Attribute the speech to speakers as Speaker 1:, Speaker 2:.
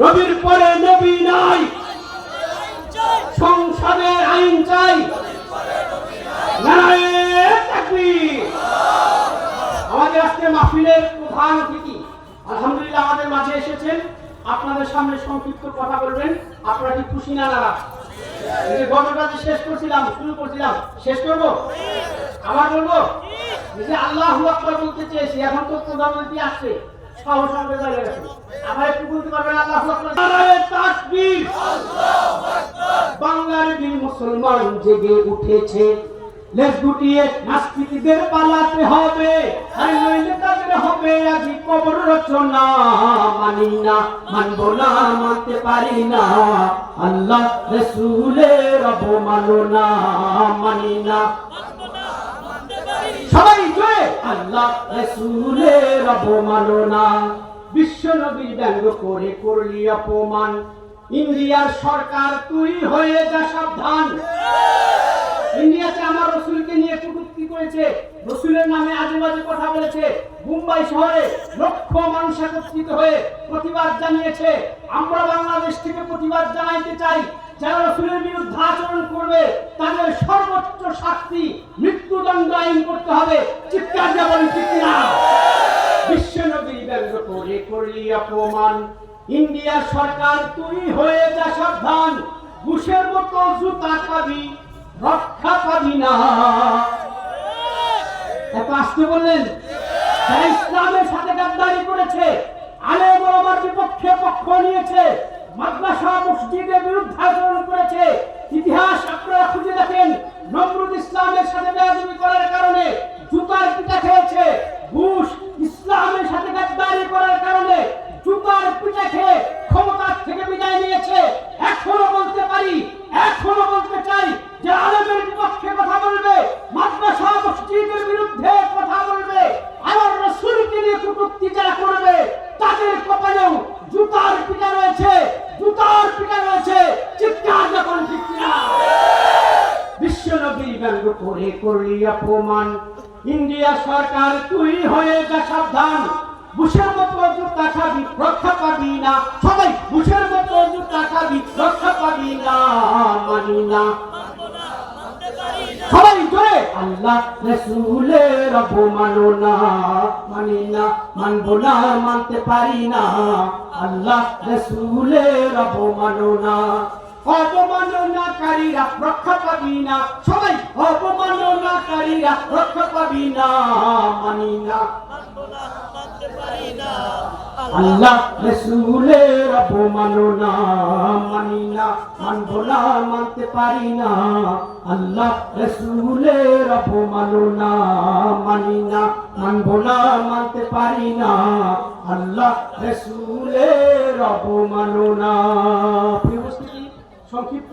Speaker 1: নবীর পরে নবী নাই। সংসদে আইন চাই। আমাদের আজকে মাহফিলের প্রধান অতিথি আলহামদুলিল্লাহ আমাদের মাঝে এসেছেন। আপনাদের সামনে সংক্ষিপ্ত কথা বলবেন। আপনারা কি খুশি না যে গল্পটা যে শেষ করছিলাম, শুরু করছিলাম, শেষ করব? আবার বলব? যে আল্লাহ আকবার বলতে চেয়েছি, এখন তো প্রধানমন্ত্রী আসছে। সাহস আমাদের দাঁড়িয়ে গেছে আবার একটু বলতে পারবেন আল্লাহ তাকবীর। বাংলার বীর মুসলমান জেগে উঠেছে। লেজ গুটিয়ে নাস্তিকদের পালাতে হবে। আর নইলে তাদের হবে, আজি কবর রচনা। মানি না, মানব না, মানতে পারি না। আল্লাহ রসুলের অবমাননা মানি না সবাই জয় আল্লাহ রসুলের অবমাননা বিশ্ব নবীর ব্যঙ্গ করে করলি অপমান। ইন্ডিয়ার সরকার, তুই হয়ে যা সাবধান। ইন্ডিয়াতে আমার রসুলকে নিয়ে কটূক্তি করেছে। রসুলের নামে আজে বাজে কথা বলেছে। মুম্বাই শহরে লক্ষ মানুষ একত্রিত হয়ে প্রতিবাদ জানিয়েছে। আমরা বাংলাদেশ থেকে প্রতিবাদ জানাইতে চাই, যারা রসুলের বিরুদ্ধে আচরণ করবে, তাদের সর্বোচ্চ শাস্তি মৃত্যুদণ্ড আইন করতে হবে। চিৎকার যেমন ঠিক না বিশ্বনবী ব্যঙ্গ করে করলি অপমান। ইন্ডিয়া সরকার তুই হয়ে যা সাবধান। ঘুষের মতো জুতা খাবি রক্ষা পাবি না। এত আসতে বললেন? ইসলামের সাথে গাদ্দারি করেছে। আলে বরাবর বিপক্ষে পক্ষ নিয়েছে। মাদ্রাসা, মসজিদের বিরুদ্ধে আচরণ করেছে। ইতিহাস আপনারা খুঁজে দেখেন। নমরুদ ইসলামের সাথে বেয়াদবি করার কারণে জুতার পিঠা খেয়েছে ঘুষ ইসলামের সাথে গাদ্দারি করার কারণে জুতার পিঠা খেয়ে ক্ষমতার থেকে বিদায় নিয়েছে এখনও বলতে পারি এখনও বলতে চাই যে আলেমের বিপক্ষে কথা বলবে মাদ্রাসা মসজিদের বিরুদ্ধে কথা বলবে আমার রসুলকে নিয়ে কটূক্তি যারা করবে তাদের কপালেও জুতার পিঠা রয়েছে জুতার পিঠা রয়েছে চিৎকার যখন ঠিক না বিশ্ব নবী ব্যঙ্গ করে করলি অপমান। ইন্ডিয়া সরকার, তুই হয়ে যা সাবধান। মতো জুতা খাবি, রক্ষা পাবি না। সবাই মতো জুতা খাবি, রক্ষা পাবি না, মানি না। সবাই জোরে, আল্লাহ রসুলের অবমাননা মানি না, মানব না, মানতে পারি না। আল্লাহ রসুলের অবমাননা অবমাননাকারীরা রক্ষা পাবি না সবাই অবমাননাকারীরা রক্ষা পাবি না মানি না আল্লাহ রসুলের অবমাননা মানি না মানব না মানতে পারি না। আল্লাহ রসুলের অপমাননা। মানি না মানব না মানতে পারি না। আল্লাহ রসুলের প্রিয় উপস্থিতি, সংক্ষিপ্ত